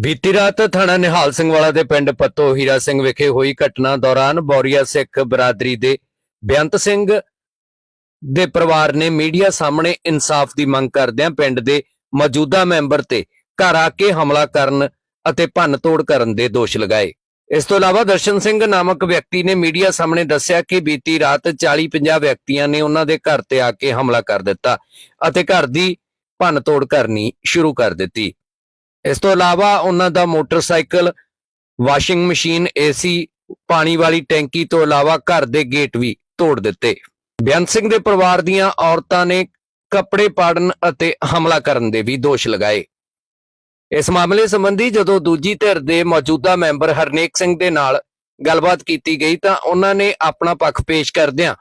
ਬੀਤੀ ਰਾਤ ਥਾਣਾ ਨਿਹਾਲ ਸਿੰਘ ਵਾਲਾ ਦੇ ਪਿੰਡ ਪੱਤੋ ਹੀਰਾ ਸਿੰਘ ਵਿਖੇ ਹੋਈ ਘਟਨਾ ਦੌਰਾਨ ਬੌਰੀਆ ਸਿੱਖ ਬਰਾਦਰੀ ਦੇ ਬੇਅੰਤ ਸਿੰਘ ਦੇ ਪਰਿਵਾਰ ਨੇ ਮੀਡੀਆ ਸਾਹਮਣੇ ਇਨਸਾਫ ਦੀ ਮੰਗ ਕਰਦਿਆਂ ਪਿੰਡ ਦੇ ਮੌਜੂਦਾ ਮੈਂਬਰ ਤੇ ਘਰ ਆ ਕੇ ਹਮਲਾ ਕਰਨ ਅਤੇ ਭੰਨ-ਤੋੜ ਕਰਨ ਦੇ ਦੋਸ਼ ਲਗਾਏ। ਇਸ ਤੋਂ ਇਲਾਵਾ ਦਰਸ਼ਨ ਸਿੰਘ ਨਾਮਕ ਵਿਅਕਤੀ ਨੇ ਮੀਡੀਆ ਸਾਹਮਣੇ ਦੱਸਿਆ ਕਿ ਬੀਤੀ ਰਾਤ 40-50 ਵਿਅਕਤੀਆਂ ਨੇ ਉਹਨਾਂ ਦੇ ਘਰ ਤੇ ਆ ਕੇ ਹਮਲਾ ਕਰ ਦਿੱਤਾ ਅਤੇ ਘਰ ਦੀ ਭੰਨ-ਤੋੜ ਕਰਨੀ ਸ਼ੁਰੂ ਕਰ ਦਿੱਤੀ। ਇਸ ਤੋਂ ਇਲਾਵਾ ਉਹਨਾਂ ਦਾ ਮੋਟਰਸਾਈਕਲ, ਵਾਸ਼ਿੰਗ ਮਸ਼ੀਨ, ਏਸੀ, ਪਾਣੀ ਵਾਲੀ ਟੈਂਕੀ ਤੋਂ ਇਲਾਵਾ ਘਰ ਦੇ ਗੇਟ ਵੀ ਤੋੜ ਦਿੱਤੇ। ਬੇਅੰਤ ਸਿੰਘ ਦੇ ਪਰਿਵਾਰ ਦੀਆਂ ਔਰਤਾਂ ਨੇ ਕੱਪੜੇ ਪਾੜਨ ਅਤੇ ਹਮਲਾ ਕਰਨ ਦੇ ਵੀ ਦੋਸ਼ ਲਗਾਏ। ਇਸ ਮਾਮਲੇ ਸੰਬੰਧੀ ਜਦੋਂ ਦੂਜੀ ਧਿਰ ਦੇ ਮੌਜੂਦਾ ਮੈਂਬਰ ਹਰਨੇਕ ਸਿੰਘ ਦੇ ਨਾਲ ਗੱਲਬਾਤ ਕੀਤੀ ਗਈ ਤਾਂ ਉਹਨਾਂ ਨੇ ਆਪਣਾ ਪੱਖ ਪੇਸ਼ ਕਰਦਿਆਂ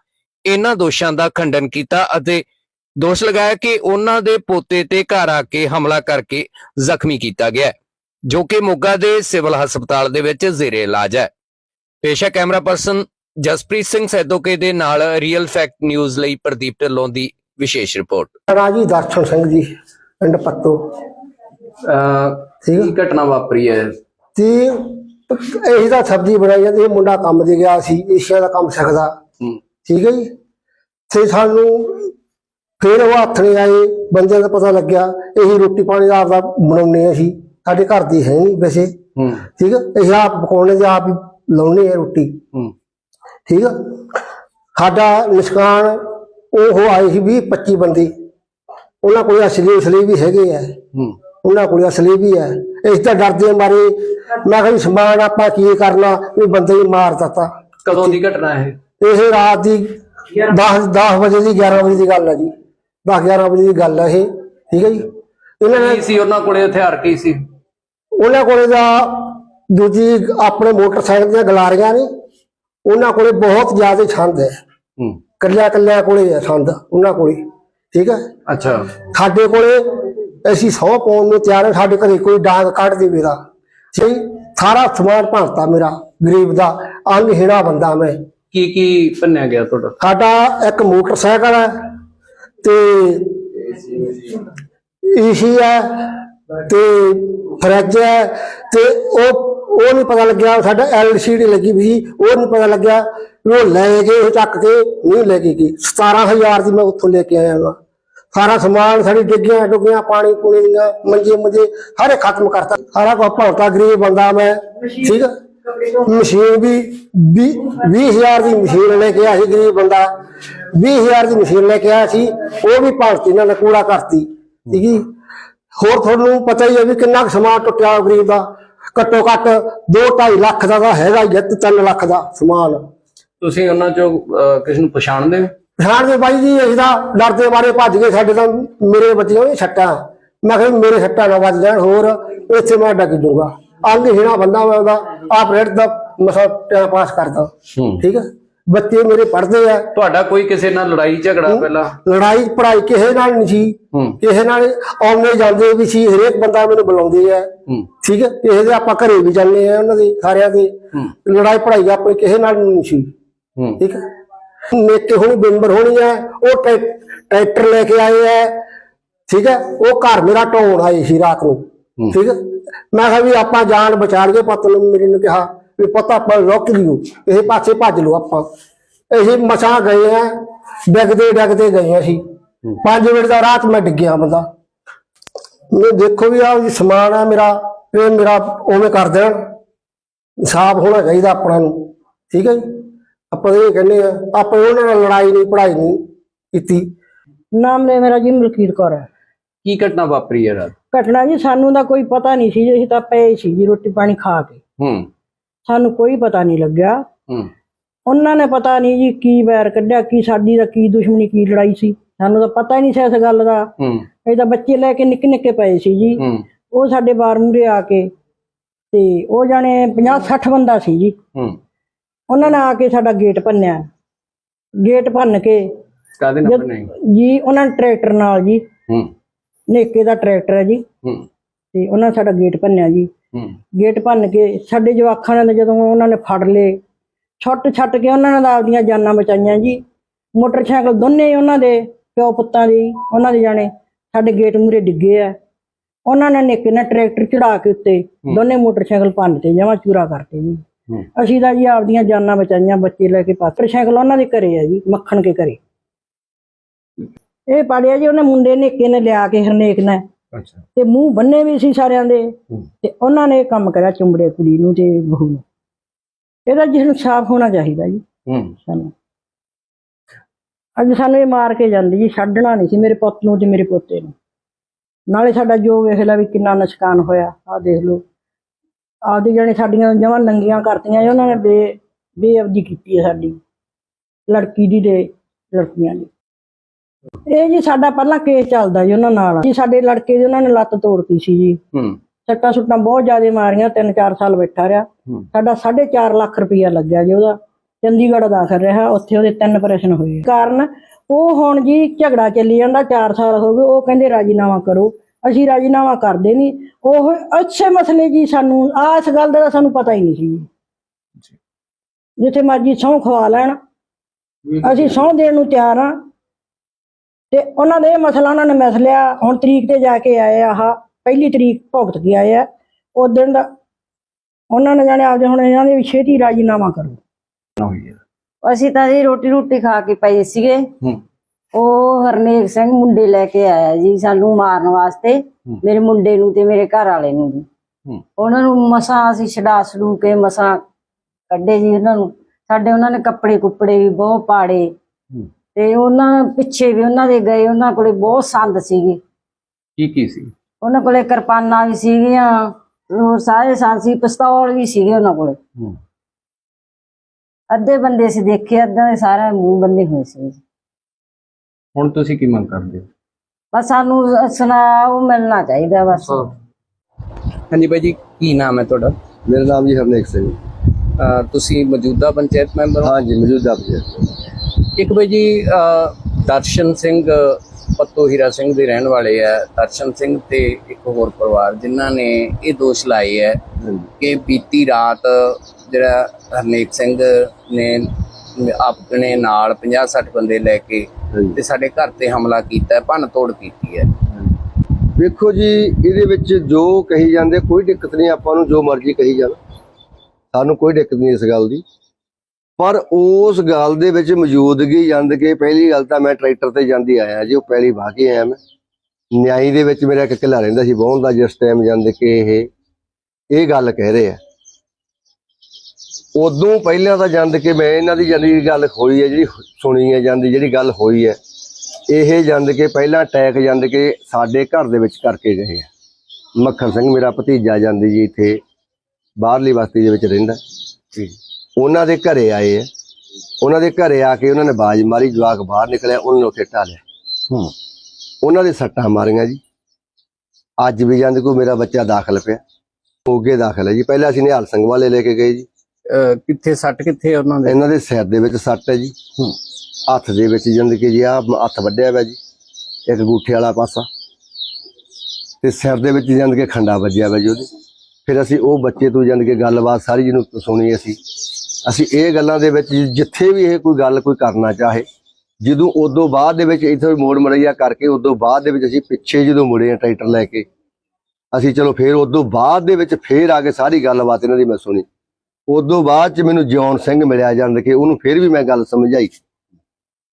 ਇਹਨਾਂ ਦੋਸ਼ਾਂ ਦਾ ਖੰਡਨ ਕੀਤਾ ਅਤੇ ਦੋਸ਼ ਲਗਾਇਆ ਕਿ ਉਹਨਾਂ ਦੇ ਪੋਤੇ ਤੇ ਘਰ ਆ ਕੇ ਹਮਲਾ ਕਰਕੇ ਜ਼ਖਮੀ ਕੀਤਾ ਗਿਆ ਜੋ ਕਿ ਮੋਗਾ ਦੇ ਸਿਵਲ ਹਸਪਤਾਲ ਦੇ ਵਿੱਚ ਜ਼ੇਰੇ ਇਲਾਜ ਹੈ। ਪੇਸ਼ਾ ਕੈਮਰਾ ਪਰਸਨ ਜਸਪ੍ਰੀਤ ਸਿੰਘ ਸੈਦੋਕੇ ਦੇ ਨਾਲ ਰੀਅਲ ਫੈਕਟ ਨਿਊਜ਼ ਲਈ ਪ੍ਰਦੀਪ ਢਿੱਲੋਂ ਦੀ ਵਿਸ਼ੇਸ਼ ਰਿਪੋਰਟ। ਰਾਜੀ ਦਰਸ਼ਨ ਸਿੰਘ ਜੀ ਪਿੰਡ ਪੱਤੋ। ਠੀਕ ਕੀ ਘਟਨਾ ਵਾਪਰੀ ਹੈ? ਤੇ ਇਹੀ ਤਾਂ ਸਬਜ਼ੀ ਬਣਾਈ ਜਾਂਦੀ ਇਹ ਮੁੰਡਾ ਕੰਮ ਤੇ ਗਿਆ ਸੀ ਏਸ਼ੀਆ ਦਾ ਕੰਮ ਸਿੱਖਦਾ। ਠੀਕ ਹੈ ਜੀ? ਤੇ ਸਾਨੂੰ ਫਿਰ ਉਹ ਹੱਥ ਨਹੀਂ ਆਏ ਬੰਦਿਆਂ ਦਾ ਪਤਾ ਲੱਗਿਆ ਇਹੀ ਰੋਟੀ ਪਾਣੀ ਦਾ ਆਪਦਾ ਆ ਅਸੀਂ। ਸਾਡੇ ਘਰ ਦੀ ਹੈ ਨਹੀਂ ਵੈਸੇ। ਹੂੰ। ਠੀਕ ਹੈ ਅਸੀਂ ਆਪ ਪਕਾਉਣੇ ਤੇ ਆਪ ਹੀ ਲਾਉਣੇ ਆ ਰੋਟੀ। ਹੂੰ। ਠੀਕ ਆ? ਸਾਡਾ ਨਿਸ਼ਕਾਨ ਉਹ ਆਏ ਸੀ 20 25 ਬੰਦੇ। ਉਹਨਾਂ ਕੋਲ ਅਸਲੀ ਅਸਲੀ ਵੀ ਹੈਗੇ ਆ। ਹੂੰ। ਉਹਨਾਂ ਕੋਲ ਅਸਲੀ ਵੀ ਹੈ ਇਸ ਤਾਂ ਡਰਦੇ ਮਾਰੇ ਮੈਂ ਕਿਹਾ ਸਮਾਨ ਆਪਾਂ ਕੀ ਕਰਨਾ ਵੀ ਬੰਦੇ ਹੀ ਮਾਰ ਦਿੱਤਾ। ਕਦੋਂ ਦੀ ਘਟਨਾ ਹੈ ਇਹ ਰਾਤ ਦੀ 10 10 ਵਜੇ ਦੀ 11 ਵਜੇ ਦੀ ਗੱਲ ਹੈ ਜੀ। 10 11 ਵਜੇ ਦੀ ਗੱਲ ਹੈ ਇਹ ਠੀਕ ਹੈ ਜੀ? ਇਹਨਾਂ ਨੇ ਕੀ ਸੀ ਉਹਨਾਂ ਕੋਲੇ ਹਥਿਆਰ ਕੀ ਸੀ? ਉਹਨਾਂ ਕੋਲੇ ਦਾ ਦੂਜੀ ਆਪਣੇ ਮੋਟਰਸਾਈਕਲ ਦੀਆਂ ਗਲਾਰੀਆਂ ਨੇ ਉਹਨਾਂ ਕੋਲੇ ਬਹੁਤ ਜ਼ਿਆਦਾ ਛੰਦ ਹੈ। ਹੂੰ। ਕੱਲਿਆ ਕੱਲਿਆ ਕੋਲੇ ਹੈ ਛੰਦ ਉਹਨਾਂ ਕੋਲੇ ਠੀਕ ਹੈ ਅੱਛਾ। ਸਾਡੇ ਕੋਲੇ ਅਸੀਂ ਸੌ ਪਾਉਣ ਨੂੰ ਤਿਆਰ ਹਾਂ ਸਾਡੇ ਘਰੇ ਕੋਈ ਡਾਂਗ ਕੱਢ ਦੇ ਮੇਰਾ। ਠੀਕ ਸਾਰਾ ਸਮਾਨ ਭੰਤਾ ਮੇਰਾ ਗਰੀਬ ਦਾ ਅਨਹਿਣਾ ਬੰਦਾ ਮੈਂ। ਕੀ ਕੀ ਭੰਨਿਆ ਗਿਆ ਤੁਹਾਡਾ? ਸਾਡਾ ਇੱਕ ਮੋਟਰਸਾਈਕਲ ਹੈ ਤੇ ਈਸੀ ਹੈ ਤੇ ਫਰਿੱਜ ਹੈ ਤੇ ਉਹ ਉਹ ਨਹੀਂ ਪਤਾ ਲੱਗਿਆ, ਸਾਡਾ ਐਲਸੀਡੀ ਲੱਗੀ ਵੀ, ਉਹ ਨਹੀਂ ਪਤਾ ਲੱਗਿਆ ਉਹ ਲੈ ਗਏ ਉਹ ਚੱਕ ਕੇ, ਨਹੀਂ ਲੈ ਕੇ। ਗਈ 17000 ਦੀ ਮੈਂ ਉੱਥੋਂ ਲੈ ਕੇ ਆਇਆ ਹਾਂ ਸਾਰਾ ਸਮਾਨ, ਸਾਡੀ ਡਿੱਗੀਆਂ, ਡੁੱਗੀਆਂ, ਪਾਣੀ, ਪੂਣੀ ਦੀਆਂ, ਮੰਜੇ ਮੰਜੇ ਸਾਰੇ ਖਤਮ ਕਰਤਾ। ਸਾਰਾ ਕੁਝ ਭੌਤਾ ਗਰੀਬ ਬੰਦਾ ਮੈਂ, ਠੀਕ ਹੈ ਮਸ਼ੀਨ ਵੀ 20000 ਦੀ ਮਸ਼ੀਨ ਲੈ ਕੇ ਆਇਆ ਸੀ ਗਰੀਬ ਬੰਦਾ। 20000 ਦੀ ਮਸ਼ੀਨ ਲੈ ਕੇ ਆਇਆ ਸੀ ਉਹ ਵੀ ਭਾਲਤੀ ਇਹਨਾਂ ਨੇ ਕੂੜਾ ਕਰਤੀ ਹੈ ਹੋਰ ਤੁਹਾਨੂੰ ਪਤਾ ਹੀ ਹੈ ਵੀ ਕਿੰਨਾ ਕੁ ਸਮਾਨ ਟੁੱਟਿਆ ਗਰੀਬ ਦਾ। ਘੱਟੋ ਘੱਟ 2.5 ਲੱਖ ਦਾ ਤਾਂ ਹੈਗਾ ਹੀ 3 ਲੱਖ ਦਾ ਸਮਾਨ। ਤੁਸੀਂ ਉਹਨਾਂ ਚੋਂ ਅਹ, ਕਿਸ ਨੂੰ ਪਛਾਣਦੇ ਹੋ? ਪਛਾਣ ਦੇ ਬਾਈ ਜੀ ਅਸੀਂ ਤਾਂ ਡਰਦੇ ਮਾਰੇ ਭੱਜ ਗਏ ਸਾਡੇ ਤਾਂ ਮੇਰੇ ਬੱਚਿਆਂ ਨੇ ਛੱਟਾਂ ਮੈਂ ਕਿਹਾ ਵੀ ਮੇਰੇ ਛੱਟਾਂ ਨਾ ਵੱਜ ਜਾਣ ਹੋਰ ਇੱਥੇ ਮੈਂ ਡੱਕ ਦੂੰਗਾ ਅੰਗ ਹੀਣਾ ਬੰਦਾ ਮੈਂ ਉਹਦਾ ਆਪ ਰੇਟ ਦਾ ਮਸਾ ਟਾਈਮ ਪਾਸ ਕਰਦਾ। ਹੂੰ। ਠੀਕ ਹੈ? ਬੱਚੇ ਮੇਰੇ ਪੜ੍ਹਦੇ ਆ। ਤੁਹਾਡਾ ਕੋਈ ਕਿਸੇ ਨਾਲ ਲੜਾਈ ਝਗੜਾ ਪਹਿਲਾਂ? ਲੜਾਈ ਪੜਾਈ ਕਿਸੇ ਨਾਲ ਨਹੀਂ ਸੀ। ਕਿਸੇ ਨਾਲ ਆਉਂਦੇ ਜਾਂਦੇ ਵੀ ਸੀ ਹਰੇਕ ਬੰਦਾ ਮੈਨੂੰ ਬੁਲਾਉਂਦੇ ਆ। ਠੀਕ ਹੈ? ਕਿਸੇ ਦੇ ਆਪਾਂ ਘਰੇ ਵੀ ਜਾਂਦੇ ਆ ਉਹਨਾਂ ਦੇ ਸਾਰਿਆਂ ਦੇ। ਲੜਾਈ ਪੜਾਈ ਆਪਣੇ ਕਿਸੇ ਨਾਲ ਨਹੀਂ ਸੀ। ਠੀਕ ਹੈ? ਮੇਕੇ ਹੋਣੀ ਬਿੰਬਰ ਹੋਣੀ ਹੈ ਉਹ ਟਰੈ- ਟਰੈਕਟਰ ਲੈ ਕੇ ਆਏ ਹੈ ਠੀਕ ਹੈ? ਉਹ ਘਰ ਮੇਰਾ ਢੋਣ ਆਏ ਸੀ ਰਾਤ ਨੂੰ। ਠੀਕ ਹੈ? ਮੈਂ ਕਿਹਾ ਵੀ ਆਪਾਂ ਜਾਨ ਬਚਾ ਲਈਏ ਪੁੱਤ ਨੂੰ ਮੇਰੇ ਨੂੰ ਕਿਹਾ। ਵੀ ਪਤਾ ਆਪਾਂ ਰੁਕ ਲਿਓ ਇਹ ਪਾਸੇ ਭੱਜ ਲਓ ਆਪਾਂ। ਅਸੀਂ ਮਸਾਂ ਗਏ ਆ ਡਗਦੇ ਡਗਦੇ ਗਏ ਆ ਅਸੀਂ 5 ਮਿੰਟ ਦਾ ਰਾਤ ਮੈਂ ਡਿੱਗਿਆ ਬੰਦਾ। ਮੈਂ ਦੇਖੋ ਵੀ ਆ ਸਮਾਨ ਆ ਮੇਰਾ ਇਹ ਮੇਰਾ ਉਵੇਂ ਕਰ ਦੇਣ। ਸਾਫ਼ ਹੋਣਾ ਚਾਹੀਦਾ ਆਪਣਾ ਨੂੰ ਠੀਕ ਹੈ ਜੀ? ਆਪਾਂ ਇਹ ਕਹਿੰਦੇ ਆ ਆਪਾਂ ਉਹਨਾਂ ਨਾਲ ਲੜਾਈ ਨਹੀਂ ਪੜਾਈ ਨਹੀਂ ਕੀਤੀ। ਨਾਮ ਲੈ ਮੇਰਾ ਜੀ ਮਲਕੀਤ ਕੌਰ ਹੈ। ਕੀ ਘਟਨਾ ਵਾਪਰੀ ਹੈ ਰਾਤ? ਘਟਨਾ ਜੀ ਸਾਨੂੰ ਦਾ ਕੋਈ ਪਤਾ ਨਹੀਂ ਸੀ ਜੀ, ਅਸੀਂ ਤਾਂ ਪਏ ਸੀ ਜੀ ਰੋਟੀ ਪਾਣੀ ਖਾ ਕੇ। ਹੂੰ। ਸਾਨੂੰ ਕੋਈ ਪਤਾ ਨਹੀਂ ਲੱਗਿਆ। ਹੂੰ। ਉਹਨਾਂ ਨੇ ਪਤਾ ਨਹੀਂ ਜੀ ਕੀ ਵੈਰ ਕੱਢਿਆ ਕੀ ਸਾਡੀ ਦਾ ਕੀ ਦੁਸ਼ਮਣੀ ਕੀ ਲੜਾਈ ਸੀ। ਸਾਨੂੰ ਤਾਂ ਪਤਾ ਹੀ ਨਹੀਂ ਸੀ ਇਸ ਗੱਲ ਦਾ। ਹੂੰ। ਅਸੀਂ ਤਾਂ ਬੱਚੇ ਲੈ ਕੇ ਨਿੱਕੇ ਨਿੱਕੇ ਪਏ ਸੀ ਜੀ। ਹੂੰ। ਉਹ ਸਾਡੇ ਬਾਰ ਮੂਰੇ ਆ ਕੇ ਤੇ ਉਹ ਜਾਣੇ 50 60 ਬੰਦਾ ਸੀ ਜੀ। ਹੂੰ। ਉਹਨਾਂ ਨੇ ਆ ਕੇ ਸਾਡਾ ਗੇਟ ਭੰਨਿਆ। ਗੇਟ ਭੰਨ ਕੇ ਕਾਦੇ ਨਾਲ ਬਣਾਈ ਜੀ? ਉਹਨਾਂ ਨੇ ਟਰੈਕਟਰ ਨਾਲ ਜੀ। ਹੂੰ। ਨੇਕੇ ਦਾ ਟਰੈਕਟਰ ਹੈ ਜੀ। ਹੂੰ। ਤੇ ਉਹਨਾਂ ਸਾਡਾ ਗੇਟ ਭੰਨਿਆ ਜੀ। ਗੇਟ ਭੰਨ ਕੇ ਸਾਡੇ ਜਵਾਖਾਂ ਨੇ ਜਦੋਂ ਉਹਨਾਂ ਨੇ ਫੜ ਲਏ ਛੱਟ ਛੱਟ ਕੇ ਉਹਨਾਂ ਨੇ ਆਪਦੀਆਂ ਜਾਨਾਂ ਬਚਾਈਆਂ ਜੀ। ਮੋਟਰਸਾਈਕਲ ਦੋਨੇ ਉਹਨਾਂ ਦੇ ਪਿਓ ਪੁੱਤਾਂ ਦੇ ਉਹਨਾਂ ਦੇ ਜਾਣੇ ਸਾਡੇ ਗੇਟ ਮੂਰੇ ਡਿੱਗੇ ਆ। ਉਹਨਾਂ ਨੇ ਨਿੱਕੇ ਨੇ ਟਰੈਕਟਰ ਚੜਾ ਕੇ ਉੱਤੇ ਦੋਨੇ ਮੋਟਰਸਾਈਕਲ ਭੰਨ ਤੇ ਜਮਾ ਚੂਰਾ ਕਰਤੇ ਜੀ। ਅਸੀਂ ਤਾਂ ਜੀ ਆਪਦੀਆਂ ਜਾਨਾਂ ਬਚਾਈਆਂ ਬੱਚੇ ਲੈ ਕੇ ਮੋਟਰਸਾਈਕਲ ਉਹਨਾਂ ਦੇ ਘਰੇ ਆ ਜੀ ਮੱਖਣ ਕੇ ਘਰੇ। ਇਹ ਪੜਿਆ ਜੀ ਉਹਨੇ ਮੁੰਡੇ ਨਿੱਕੇ ਨੇ ਲਿਆ ਕੇ ਹਰਨੇਕ ਨੇ। ਅੱਛਾ। ਤੇ ਮੂੰਹ ਬੰਨੇ ਵੀ ਸੀ ਸਾਰਿਆਂ ਦੇ ਤੇ ਉਹਨਾਂ ਨੇ ਕੰਮ ਕਰਿਆ ਚੁੰਬੜੇ ਕੁੜੀ ਨੂੰ ਤੇ ਬਹੂ ਨੂੰ। ਇਹਦਾ ਜੀ ਇਨਸਾਫ ਹੋਣਾ ਚਾਹੀਦਾ ਜੀ। ਹੂੰ। ਸਾਨੂੰ। ਅੱਜ ਸਾਨੂੰ ਇਹ ਮਾਰ ਕੇ ਜਾਂਦੀ ਜੀ ਛੱਡਣਾ ਨਹੀਂ ਸੀ ਮੇਰੇ ਪੁੱਤ ਨੂੰ ਤੇ ਮੇਰੇ ਪੋਤੇ ਨੂੰ। ਨਾਲੇ ਸਾਡਾ ਜੋ ਵੇਖ ਲੈ ਵੀ ਕਿੰਨਾ ਨੁਕਸਾਨ ਹੋਇਆ ਆਹ ਦੇਖ ਲਓ। ਆਪਦੀ ਜਾਣੀ ਸਾਡੀਆਂ ਜਮਾਂ ਨੰਗੀਆਂ ਕਰਤੀਆਂ ਜੀ ਉਹਨਾਂ ਨੇ ਬੇ ਬੇਅਬਦੀ ਕੀਤੀ ਹੈ ਸਾਡੀ। ਲੜਕੀ ਦੀ ਤੇ ਲੜਕੀਆਂ ਦੀ। ਇਹ ਜੀ ਸਾਡਾ ਪਹਿਲਾਂ ਕੇਸ ਚੱਲਦਾ ਜੀ ਉਹਨਾਂ ਨਾਲ। ਜੀ ਸਾਡੇ ਲੜਕੇ ਦੀ ਉਹਨਾਂ ਨੇ ਲੱਤ ਤੋੜਤੀ ਸੀ ਜੀ। ਹੂੰ। ਸੱਟਾਂ ਸੁੱਟਾਂ ਬਹੁਤ ਜ਼ਿਆਦਾ ਮਾਰੀਆਂ 3-4 ਸਾਲ ਬੈਠਾ ਰਿਹਾ। ਸਾਡਾ 4.5 ਲੱਖ ਰੁਪਇਆ ਲੱਗਿਆ ਜੀ ਉਹਦਾ। ਚੰਡੀਗੜ੍ਹ ਦਾਖਲ ਰਿਹਾ ਉੱਥੇ ਉਹਦੇ ਤਿੰਨ ਆਪਰੇਸ਼ਨ ਹੋਏ। ਕਾਰਨ ਉਹ ਹੁਣ ਜੀ ਝਗੜਾ ਚੱਲੀ ਜਾਂਦਾ 4 ਸਾਲ ਹੋ ਗਏ ਉਹ ਕਹਿੰਦੇ ਰਾਜੀਨਾਮਾ ਕਰੋ। ਅਸੀਂ ਰਾਜੀਨਾਮਾ ਕਰਦੇ ਨਹੀਂ। ਉਹ ਅੱਛੇ ਮਸਲੇ ਜੀ ਸਾਨੂੰ ਆਹ ਇਸ ਗੱਲ ਦਾ ਸਾਨੂੰ ਪਤਾ ਹੀ ਨਹੀਂ ਸੀ ਜੀ। ਜਿੱਥੇ ਮਰਜ਼ੀ ਸਹੁੰ ਖਵਾ ਲੈਣ। ਅਸੀਂ ਸਹੁੰ ਦੇਣ ਨੂੰ ਤਿਆਰ ਆ ਤੇ ਉਹਨਾਂ ਦੇ ਇਹ ਮਸਲਾ ਉਹਨਾਂ ਨੇ ਮਿਸ ਲਿਆ। ਹੁਣ ਤਰੀਕ ਤੇ ਜਾ ਕੇ ਆਏ ਆ ਆਹ ਪਹਿਲੀ ਤਰੀਕ ਭੁਗਤ ਕੇ ਆਏ ਆ। ਉਸ ਦਿਨ ਦਾ ਉਹਨਾਂ ਨੇ ਜਾਣੇ ਆਪਦੇ ਹੁਣ ਇਹਨਾਂ ਦੇ ਵੀ ਛੇਤੀ ਰਾਜੀਨਾਮਾ ਕਰੋ। ਅਸੀਂ ਤਾਂ ਜੀ ਰੋਟੀ ਰੋਟੀ ਖਾ ਕੇ ਪਏ ਸੀਗੇ। ਉਹ ਹਰਨੇਕ ਸਿੰਘ ਮੁੰਡੇ ਲੈ ਕੇ ਆਇਆ ਜੀ ਸਾਨੂੰ ਮਾਰਨ ਵਾਸਤੇ ਮੇਰੇ ਮੁੰਡੇ ਨੂੰ ਤੇ ਮੇਰੇ ਘਰ ਵਾਲੇ ਨੂੰ ਜੀ ਉਹਨਾਂ ਨੂੰ ਮਸਾਂ ਅਸੀਂ ਛਡਾ ਛਡੂ ਕੇ ਮਸਾਂ ਕੱਢੇ ਜੀ ਉਹਨਾਂ ਨੂੰ। ਸਾਡੇ ਉਹਨਾਂ ਨੇ ਕੱਪੜੇ ਕੁੱਪੜੇ ਵੀ ਬਹੁਤ ਪਾੜੇ। ਤੇ ਉਹਨਾਂ ਪਿੱਛੇ ਵੀ ਉਹਨਾਂ ਦੇ ਗਏ ਉਹਨਾਂ ਕੋਲੇ ਬਹੁਤ ਸੰਦ ਸੀਗੇ। ਕੀ ਕੀ ਸੀ? ਉਹਨਾਂ ਕੋਲੇ ਕਿਰਪਾਨਾਂ ਵੀ ਸੀਗੀਆਂ ਹੋਰ ਸਾਰੇ ਸੰਦ ਸੀ ਪਿਸਤੌਲ ਵੀ ਸੀਗੇ ਉਹਨਾਂ ਕੋਲੇ। ਹੂੰ। ਅੱਧੇ ਬੰਦੇ ਸੀ ਦੇਖੇ ਅੱਧੇ ਦੇ ਸਾਰੇ ਮੂੰਹ ਬੰਨੇ ਹੋਏ ਸੀ। ਹੁਣ ਤੁਸੀਂ ਕੀ ਮੰਗ ਕਰਦੇ ਹੋ? ਬਸ ਸਾਨੂੰ ਸੁਣਾ ਉਹ ਮਿਲਣਾ ਚਾਹੀਦਾ ਬਸ। ਹਾਂਜੀ ਬਾਈ ਜੀ ਕੀ ਨਾਮ ਹੈ ਤੁਹਾਡਾ? ਮੇਰਾ ਨਾਮ ਜੀ ਹਰਨੇਕ ਸਿੰਘ। ਅਹ ਤੁਸੀਂ ਮੌਜੂਦਾ ਪੰਚਾਇਤ ਮੈਂਬਰ ਹੋ? ਹਾਂਜੀ ਮੌਜੂਦਾ ਪੰਚਾਇਤ। ਇੱਕ ਬਾਈ ਜੀ ਦਰਸ਼ਨ ਸਿੰਘ ਪੱਤੋ ਹੀਰਾ ਸਿੰਘ ਦੇ ਰਹਿਣ ਵਾਲੇ ਆ। ਦਰਸ਼ਨ ਸਿੰਘ ਤੇ ਇੱਕ ਹੋਰ ਪਰਿਵਾਰ ਜਿਨ੍ਹਾਂ ਨੇ ਇਹ ਦੋਸ਼ ਲਾਏ ਹੈ ਕਿ ਬੀਤੀ ਰਾਤ ਜਿਹੜਾ ਹਰਨੇਕ ਸਿੰਘ ਨੇ ਆਪਣੇ ਨਾਲ 50 60 ਬੰਦੇ ਲੈ ਕੇ। ਤੇ ਸਾਡੇ ਘਰ ਤੇ ਹਮਲਾ ਕੀਤਾ ਭੰਨ ਤੋੜ ਕੀਤੀ ਹੈ। ਵੇਖੋ ਜੀ ਇਹਦੇ ਵਿੱਚ ਜੋ ਕਹੀ ਜਾਂਦੇ ਕੋਈ ਦਿੱਕਤ ਨਹੀਂ ਆਪਾਂ ਨੂੰ ਜੋ ਮਰਜ਼ੀ ਕਹੀ ਜਾਣ। ਸਾਨੂੰ ਕੋਈ ਦਿੱਕਤ ਨਹੀਂ ਇਸ ਗੱਲ ਦੀ। ਪਰ ਉਸ ਗੱਲ ਦੇ ਵਿੱਚ ਮੌਜੂਦਗੀ ਜਾਂਦ ਕੇ ਪਹਿਲੀ ਗੱਲ ਤਾਂ ਮੈਂ ਟਰੈਕਟਰ ਤੇ ਜਾਂਦੀ ਆਇਆ ਜੀ, ਉਹ ਪਹਿਲੀ ਵਾਹ ਕੇ ਆਇਆ ਮੈਂ। ਨਿਆਈ ਦੇ ਵਿੱਚ ਮੇਰਾ ਇੱਕ ਕਿਲਾ ਰਹਿੰਦਾ ਸੀ ਬਹੁਣ ਦਾ ਜਿਸ ਟਾਈਮ ਜਾਂਦੇ ਕਿ ਇਹ ਇਹ ਗੱਲ ਕਹਿ ਰਹੇ ਆ। ਉਦੋਂ ਪਹਿਲਾਂ ਤਾਂ ਜਾਂਦ ਕੇ ਮੈਂ ਇਹਨਾਂ ਦੀ ਜਿਹੜੀ ਗੱਲ ਹੋਈ ਹੈ, ਜਿਹੜੀ ਸੁਣੀ ਹੈ ਜਾਂਦੀ ਜਿਹੜੀ ਗੱਲ ਹੋਈ ਹੈ, ਇਹ ਜਾਂਦ ਕੇ ਪਹਿਲਾਂ ਅਟੈਕ ਜਾਂਦ ਕੇ ਸਾਡੇ ਘਰ ਦੇ ਵਿੱਚ ਕਰਕੇ ਗਏ ਆ। ਮੱਖਣ ਸਿੰਘ ਮੇਰਾ ਭਤੀਜਾ ਜਾਂਦੀ ਜੀ ਇੱਥੇ ਬਾਹਰਲੀ ਬਸਤੀ ਦੇ ਵਿੱਚ ਰਹਿੰਦਾ। ਉਹਨਾਂ ਦੇ ਘਰੇ ਆਏ ਆ। ਉਹਨਾਂ ਦੇ ਘਰੇ ਆ ਕੇ ਉਹਨਾਂ ਨੇ ਬਾਜ ਮਾਰੀ ਜਵਾਕ ਬਾਹਰ ਨਿਕਲਿਆ ਉਹਨਾਂ ਨੂੰ ਉੱਥੇ ਢਾਲਿਆ। ਹੂੰ। ਉਹਨਾਂ ਦੇ ਸੱਟਾਂ ਮਾਰੀਆਂ ਜੀ। ਅੱਜ ਵੀ ਜਾਂਦੇ ਕੋਈ ਮੇਰਾ ਬੱਚਾ ਦਾਖਲ ਪਿਆ ਮੋਗੇ ਦਾਖਲ ਹੈ ਜੀ। ਪਹਿਲਾਂ ਅਸੀਂ ਨਿਹਾਲ ਸਿੰਘ ਵਾਲੇ ਲੈ ਕੇ ਗਏ ਜੀ। ਕਿੱਥੇ ਸੱਟ ਕਿੱਥੇ ਉਹਨਾਂ ਦੇ? ਇਹਨਾਂ ਦੇ ਸਿਰ ਦੇ ਵਿੱਚ ਸੱਟ ਹੈ ਜੀ। ਹੂੰ। ਹੱਥ ਦੇ ਵਿੱਚ ਜ਼ਿੰਦਗੀ ਜੀ ਆ ਹੱਥ ਵੱਢਿਆ ਹੋਇਆ ਜੀ ਇੱਕ ਗੂਠੇ ਵਾਲਾ ਪਾਸਾ। ਤੇ ਸਿਰ ਦੇ ਵਿੱਚ ਜੰਦ ਕੇ ਖੰਡਾ ਵੱਜਿਆ ਹੋਇਆ ਜੀ ਉਹਦੇ। ਫਿਰ ਅਸੀਂ ਉਹ ਬੱਚੇ ਤੋਂ ਜੰਦ ਕੇ ਗੱਲਬਾਤ ਸਾਰੀ ਜਿਹਨੂੰ ਸੁਣੀ ਅਸੀਂ। ਅਸੀਂ ਇਹ ਗੱਲਾਂ ਦੇ ਵਿੱਚ ਜਿੱਥੇ ਵੀ ਇਹ ਕੋਈ ਗੱਲ ਕੋਈ ਕਰਨਾ ਚਾਹੇ, ਜਦੋਂ ਉਦੋਂ ਬਾਅਦ ਦੇ ਵਿੱਚ ਇੱਥੇ ਮੋੜ ਮੜਈਆ ਕਰਕੇ, ਉਦੋਂ ਬਾਅਦ ਦੇ ਵਿੱਚ ਅਸੀਂ ਪਿੱਛੇ ਜਦੋਂ ਮੁੜੇ ਆ ਟਰੈਕਟਰ ਲੈ ਕੇ, ਅਸੀਂ ਚਲੋ ਫੇਰ ਉਦੋਂ ਬਾਅਦ ਦੇ ਵਿੱਚ ਫੇਰ ਆ ਕੇ ਸਾਰੀ ਗੱਲਬਾਤ ਇਹਨਾਂ ਦੀ ਮੈਂ ਸੁਣੀ। ਉਦੋਂ ਬਾਅਦ ਚ ਮੈਨੂੰ ਜੌਨ ਸਿੰਘ ਮਿਲਿਆ ਜਾਂਦੇ ਕਿ ਉਹਨੂੰ ਫਿਰ ਵੀ ਮੈਂ ਗੱਲ ਸਮਝਾਈ।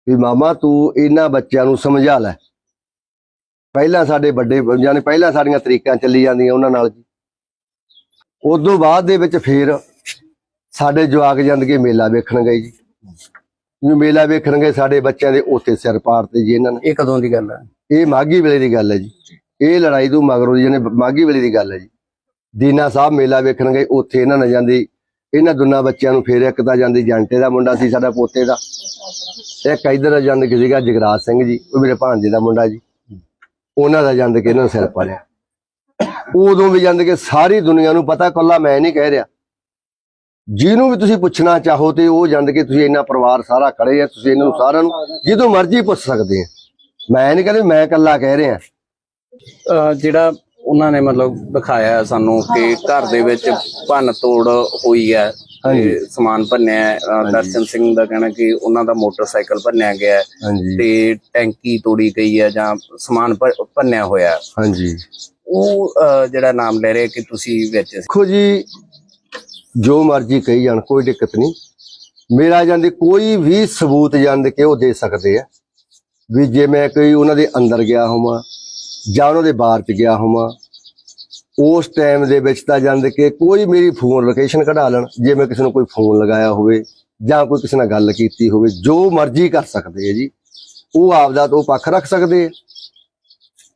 ਵੀ ਮਾਮਾ ਤੂੰ ਇਹਨਾਂ ਬੱਚਿਆਂ ਨੂੰ ਸਮਝਾ ਲੈ। ਪਹਿਲਾਂ ਸਾਡੇ ਵੱਡੇ ਯਾਨੀ ਪਹਿਲਾਂ ਸਾਡੀਆਂ ਤਰੀਕਾਂ ਚੱਲੀ ਜਾਂਦੀਆਂ ਉਹਨਾਂ ਨਾਲ ਜੀ। ਉਦੋਂ ਬਾਅਦ ਦੇ ਵਿੱਚ ਫੇਰ ਸਾਡੇ ਜਵਾਕ ਜਾਂਦ ਕੇ ਮੇਲਾ ਵੇਖਣ ਗਏ ਜੀ। ਜਿਵੇਂ ਮੇਲਾ ਵੇਖਣ ਗਏ ਸਾਡੇ ਬੱਚਿਆਂ ਦੇ ਉੱਥੇ ਸਿਰ ਪਾੜਤੇ ਜੀ ਇਹਨਾਂ ਨੇ। ਇਹ ਕਦੋਂ ਦੀ ਗੱਲ ਹੈ ਇਹ ਮਾਗੀ ਵੇਲੇ ਦੀ ਗੱਲ ਹੈ ਜੀ। ਇਹ ਲੜਾਈ ਤੋਂ ਮਗਰੋਂ ਜਿਹਨੇ ਮਾਗੀ ਵੇਲੇ ਦੀ ਗੱਲ ਹੈ ਜੀ। ਦੀਨਾ ਸਾਹਿਬ ਮੇਲਾ ਵੇਖਣ ਗਏ ਉੱਥੇ ਇਹਨਾਂ ਨੇ ਜਾਂਦੀ ਇਹਨਾਂ ਦੋਨਾਂ ਬੱਚਿਆਂ ਨੂੰ ਫੇਰ ਇੱਕ ਤਾਂ ਜਾਂਦੀ ਜੰਟੇ ਦਾ ਮੁੰਡਾ ਸੀ ਸਾਡਾ ਪੋਤੇ ਦਾ ਇੱਕ ਇਧਰ ਜਾਂਦੇ ਕਿ ਸੀਗਾ ਜਗਰਾਜ ਸਿੰਘ ਜੀ ਉਹ ਮੇਰੇ ਭਾਂਜੇ ਦਾ ਮੁੰਡਾ ਜੀ। ਉਹਨਾਂ ਦਾ ਜਾਂਦੇ ਕਿ ਇਹਨਾਂ ਨੂੰ ਸਿਰ ਪਾੜਿਆ। ਉਦੋਂ ਵੀ ਜਾਂਦੇ ਕਿ ਸਾਰੀ ਦੁਨੀਆ ਨੂੰ ਪਤਾ ਕੱਲਾ ਮੈਂ ਨਹੀਂ ਕਹਿ ਰਿਹਾ। ਜਿਹਨੂੰ ਵੀ ਤੁਸੀਂ ਪੁੱਛਣਾ ਚਾਹੋ ਤੇ ਉਹ ਜਾਂਦੇ ਕਿ ਤੁਸੀਂ ਇੰਨਾ ਪਰਿਵਾਰ ਸਾਰਾ ਖੜੇ ਆ ਤੁਸੀਂ ਇਹਨਾਂ ਨੂੰ ਸਾਰਿਆਂ ਨੂੰ ਜਦੋਂ ਮਰਜ਼ੀ ਪੁੱਛ ਸਕਦੇ ਆ। ਮੈਂ ਨਹੀਂ ਕਹਿੰਦੇ ਮੈਂ ਇਕੱਲਾ ਕਹਿ ਰਿਹਾ। ਜਿਹੜਾ ਉਹਨਾਂ ਨੇ ਮਤਲਬ ਦਿਖਾਇਆ ਸਾਨੂੰ ਕਿ ਘਰ ਦੇ ਵਿੱਚ ਭੰਨ ਤੋੜ ਹੋਈ ਹੈ ਸਮਾਨ ਭੰਨਿਆ ਦਰਸ਼ਨ ਸਿੰਘ ਦਾ ਕਹਿਣਾ ਕਿ ਉਹਨਾਂ ਦਾ ਮੋਟਰਸਾਈਕਲ ਭੰਨਿਆ ਗਿਆ ਤੇ ਟੈਂਕੀ ਤੋੜੀ ਗਈ ਹੈ ਜਾਂ ਸਮਾਨ ਭੰਨਿਆ ਹੋਇਆ। ਹਾਂਜੀ। ਉਹ ਜਿਹੜਾ ਨਾਮ ਲੈ ਰਹੇ ਕਿ ਤੁਸੀਂ ਵਿੱਚ। ਦੇਖੋ ਜੀ ਜੋ ਮਰਜ਼ੀ ਕਹੀ ਜਾਣ, ਕੋਈ ਦਿੱਕਤ ਨਹੀਂ। ਮੇਰਾ ਜਾਂਦੇ ਕੋਈ ਵੀ ਸਬੂਤ ਜਾਂਦੇ ਕਿ ਉਹ ਦੇ ਸਕਦੇ ਆ। ਵੀ ਜੇ ਮੈਂ ਕੋਈ ਉਹਨਾਂ ਦੇ ਅੰਦਰ ਗਿਆ ਹੋਵਾਂ ਜਾਂ ਉਹਨਾਂ ਦੇ ਬਾਹਰ ਚ ਗਿਆ ਹੋਵਾਂ, ਉਸ ਟਾਈਮ ਦੇ ਵਿੱਚ ਤਾਂ ਜਾਂਦੇ ਕਿ ਕੋਈ ਮੇਰੀ ਫੋਨ ਲੋਕੇਸ਼ਨ ਕਢਾ ਲੈਣ, ਜੇ ਮੈਂ ਕਿਸੇ ਨੂੰ ਕੋਈ ਫੋਨ ਲਗਾਇਆ ਹੋਵੇ ਜਾਂ ਕੋਈ ਕਿਸੇ ਨਾਲ ਗੱਲ ਕੀਤੀ ਹੋਵੇ, ਜੋ ਮਰਜ਼ੀ ਕਰ ਸਕਦੇ ਆ ਜੀ। ਉਹ ਆਪਦਾ ਤੋਂ ਪੱਖ ਰੱਖ ਸਕਦੇ ਆ।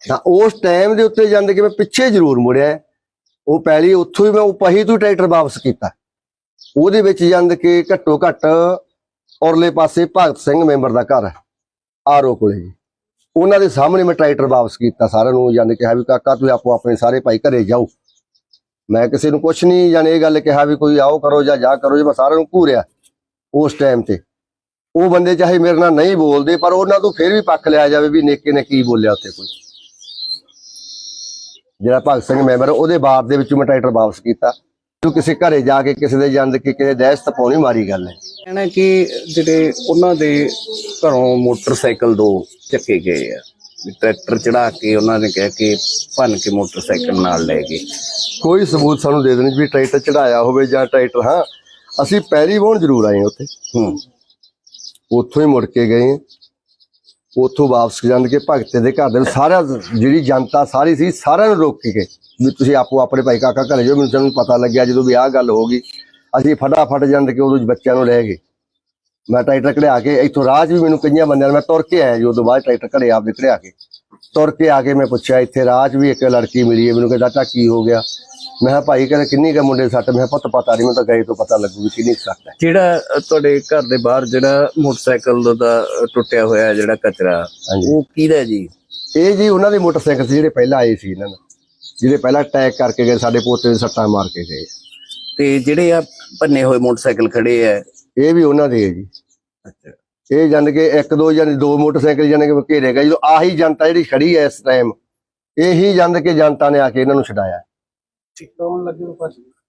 ਤਾਂ ਉਸ ਟਾਈਮ ਦੇ ਉੱਤੇ ਜਾਂਦੇ ਕਿ ਮੈਂ ਪਿੱਛੇ ਜ਼ਰੂਰ ਮੁੜਿਆ। ਉਹ ਪੈਲੀ ਉੱਥੋਂ ਹੀ ਮੈਂ ਉਹ ਪਹੀ ਤੋਂ ਟਰੈਕਟਰ ਵਾਪਸ ਕੀਤਾ। ਉਹਦੇ ਵਿੱਚ ਜਾਂਦ ਕੇ ਘੱਟੋ ਘੱਟ ਔਰਲੇ ਪਾਸੇ ਭਗਤ ਸਿੰਘ ਮੈਂਬਰ ਦਾ ਘਰ ਹੈ ਆਰੋ ਕੋਲੇ ਜੀ। ਉਹਨਾਂ ਦੇ ਸਾਹਮਣੇ ਮੈਂ ਟਰੈਕਟਰ ਵਾਪਸ ਕੀਤਾ ਸਾਰਿਆਂ ਨੂੰ ਜਾਂਦੇ ਕਿਹਾ ਵੀ ਕਾਕਾ ਤੁਸੀਂ ਆਪੋ ਆਪਣੇ ਸਾਰੇ ਭਾਈ ਘਰੇ ਜਾਓ। ਮੈਂ ਕਿਸੇ ਨੂੰ ਕੁਛ ਨਹੀਂ, ਜਾਣੇ ਇਹ ਗੱਲ ਕਿਹਾ ਵੀ ਕੋਈ ਆਓ ਕਰੋ ਜਾਂ ਜਾ ਕਰੋ ਜੀ, ਮੈਂ ਸਾਰਿਆਂ ਨੂੰ ਘੂਰਿਆ ਉਸ ਟਾਈਮ ਤੇ। ਉਹ ਬੰਦੇ ਚਾਹੇ ਮੇਰੇ ਨਾਲ ਨਹੀਂ ਬੋਲਦੇ, ਪਰ ਉਹਨਾਂ ਤੋਂ ਫਿਰ ਵੀ ਪੱਖ ਲਿਆ ਜਾਵੇ ਵੀ ਨੇਕੇ ਨੇ ਕੀ ਬੋਲਿਆ ਉੱਥੇ ਕੋਈ। ਜਿਹੜਾ ਭਗਤ ਸਿੰਘ ਮੈਂਬਰ ਉਹਦੇ ਬਾਪ ਦੇ ਵਿੱਚੋਂ ਮੈਂ ਟਰੈਕਟਰ ਵਾਪਸ ਕੀਤਾ। ਤੂੰ ਕਿਸੇ ਘਰੇ ਜਾ ਕੇ ਕਿਸੇ ਦੇ ਜੰਦ ਕੇ ਕਿਸੇ ਦਹਿਸ਼ਤ ਪਾਉਣੀ ਮਾਰੀ ਗੱਲ ਹੈ। ਕਹਿਣਾ ਕਿ ਜਿਹੜੇ ਉਹਨਾਂ ਦੇ ਘਰੋਂ ਮੋਟਰਸਾਈਕਲ ਦੋ ਚੱਕੇ ਗਏ ਆ ਟਰੈਕਟਰ ਚੜਾ ਕੇ ਉਹਨਾਂ ਨੇ ਕਿਹਾ ਕਿ ਭੰਨ ਕੇ ਮੋਟਰਸਾਈਕਲ ਨਾਲ ਲੈ ਗਏ। ਕੋਈ ਸਬੂਤ ਸਾਨੂੰ ਦੇ ਦੇਣ ਵੀ ਟਰੈਕਟਰ ਚੜਾਇਆ ਹੋਵੇ ਜਾਂ ਟਰੈਕਟਰ ਹਾਂ। ਅਸੀਂ ਪਹਿਲੀ ਵਾਰ ਜ਼ਰੂਰ ਆਏ ਉੱਥੇ। ਹੂੰ। ਉੱਥੋਂ ਹੀ ਮੁੜ ਕੇ ਗਏ ਉੱਥੋਂ ਵਾਪਸ ਜਾਂਦ ਕੇ ਭਗਤੇ ਦੇ ਘਰ ਦੇ ਸਾਰਾ ਜਿਹੜੀ ਜਨਤਾ ਸਾਰੀ ਸੀ, ਸਾਰਿਆਂ ਨੂੰ ਰੋਕ ਕੇ ਵੀ ਤੁਸੀਂ ਆਪੋ ਆਪਣੇ ਭਾਈ ਕਾਕਾ ਘਰੇ ਜਾਓ, ਮੈਨੂੰ ਸਾਨੂੰ ਪਤਾ ਲੱਗਿਆ ਜਦੋਂ ਵੀ ਆਹ ਗੱਲ ਹੋ ਗਈ। ਅਸੀਂ ਫਟਾਫਟ ਜਾਂਦ ਕੇ ਉਦੋਂ ਬੱਚਿਆਂ ਨੂੰ ਲੈ ਗਏ। ਮੈਂ ਟਰੈਕਟਰ ਕਢਿਆ ਕੇ ਇੱਥੋਂ ਰਾਹ 'ਚ ਵੀ ਮੈਨੂੰ ਕਈਆਂ ਬੰਦਿਆਂ ਨੇ ਮੈਂ ਤੁਰ ਕੇ ਆਇਆ ਜੀ, ਉਦੋਂ ਬਾਅਦ ਟਰੈਕਟਰ ਘਰੇ ਆਪਦੇ ਕਢਿਆ ਕੇ। ਤੁਰ ਕੇ ਆ ਕੇ ਮੈਂ ਪੁੱਛਿਆ, ਇੱਥੇ ਰਾਹ 'ਚ ਵੀ ਇੱਕ ਲੜਕੀ ਮਿਲੀ ਹੈ, ਮੈਨੂੰ ਕਹਿੰਦਾ, ਚਾਚਾ, ਕੀ ਹੋ ਗਿਆ? ਮੈਂ ਕਿਹਾ ਭਾਈ ਕਹਿੰਦਾ ਕਿੰਨੀ ਕੁ ਮੁੰਡੇ ਸੱਟ? ਮੈਂ ਕਿਹਾ ਪੁੱਤ ਪਤਾ ਨਹੀਂ ਮੈਨੂੰ ਤਾਂ ਗਏ ਤੋਂ ਪਤਾ ਲੱਗੂ ਵੀ ਕਿੰਨੀ ਕੁ ਸੱਟ ਹੈ। ਜਿਹੜਾ ਤੁਹਾਡੇ ਘਰ ਦੇ ਬਾਹਰ ਜਿਹੜਾ ਮੋਟਰਸਾਈਕਲ ਦਾ ਟੁੱਟਿਆ ਹੋਇਆ ਜਿਹੜਾ ਕਚਰਾ ਹਾਂਜੀ। ਉਹ ਕਿਹਦਾ ਜੀ? ਇਹ ਜੀ ਉਹਨਾਂ ਦੇ ਮੋਟਰਸਾਈਕਲ ਸੀ ਜਿਹੜੇ ਪਹਿਲਾਂ ਆਏ ਸੀ ਇਹਨਾਂ ਨਾਲ ਜਿਹੜੇ ਪਹਿਲਾਂ ਅਟੈਕ ਕਰਕੇ ਗਏ ਸਾਡੇ ਪੋਤੇ ਦੇ ਸੱਟਾਂ ਮਾਰ ਕੇ ਗਏ। ਤੇ ਜਿਹੜੇ ਆ ਭੰਨੇ ਹੋਏ ਮੋਟਰਸਾਈਕਲ ਖੜੇ ਆ ਇਹ ਵੀ ਉਹਨਾਂ ਦੇ ਹੈ ਜੀ। ਅੱਛਾ। ਇਹ ਜਾਣ ਕੇ ਇੱਕ ਦੋ ਜਾਨੀ ਦੋ ਮੋਟਰਸਾਈਕਲ ਜਾਨ ਕੇ ਘੇਰੇ ਗਏ ਜਦੋਂ ਆਹੀ ਜਨਤਾ ਜਿਹੜੀ ਖੜੀ ਹੈ ਇਸ ਟਾਈਮ ਇਹੀ ਜੰਦ ਕੇ ਜਨਤਾ ਨੇ ਆ ਕੇ ਇਹਨਾਂ ਨੂੰ ਛਡਾਇਆ।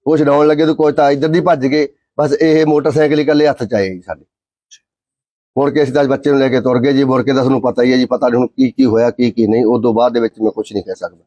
ਉਹ ਛਡਾਉਣ ਲੱਗੇ ਤਾਂ ਕੋਈ ਤਾਂ ਇੱਧਰ ਦੀ ਭੱਜ ਗਏ। ਬਸ ਇਹ ਮੋਟਰਸਾਈਕਲ ਹੀ ਇਕੱਲੇ ਹੱਥ ਚ ਆਏ ਜੀ ਸਾਡੇ। ਮੁੜ ਕੇ ਅਸੀਂ ਤਾਂ ਬੱਚੇ ਨੂੰ ਲੈ ਕੇ ਤੁਰ ਗਏ ਜੀ, ਮੁੜ ਕੇ ਤਾਂ ਤੁਹਾਨੂੰ ਪਤਾ ਹੀ ਹੈ ਜੀ, ਪਤਾ ਨਹੀਂ ਹੁਣ ਕੀ ਕੀ ਹੋਇਆ, ਕੀ ਕੀ ਨਹੀਂ। ਉਸ ਤੋਂ ਬਾਅਦ ਦੇ ਵਿੱਚ ਮੈਂ ਕੁਝ ਨਹੀਂ ਕਹਿ ਸਕਦਾ।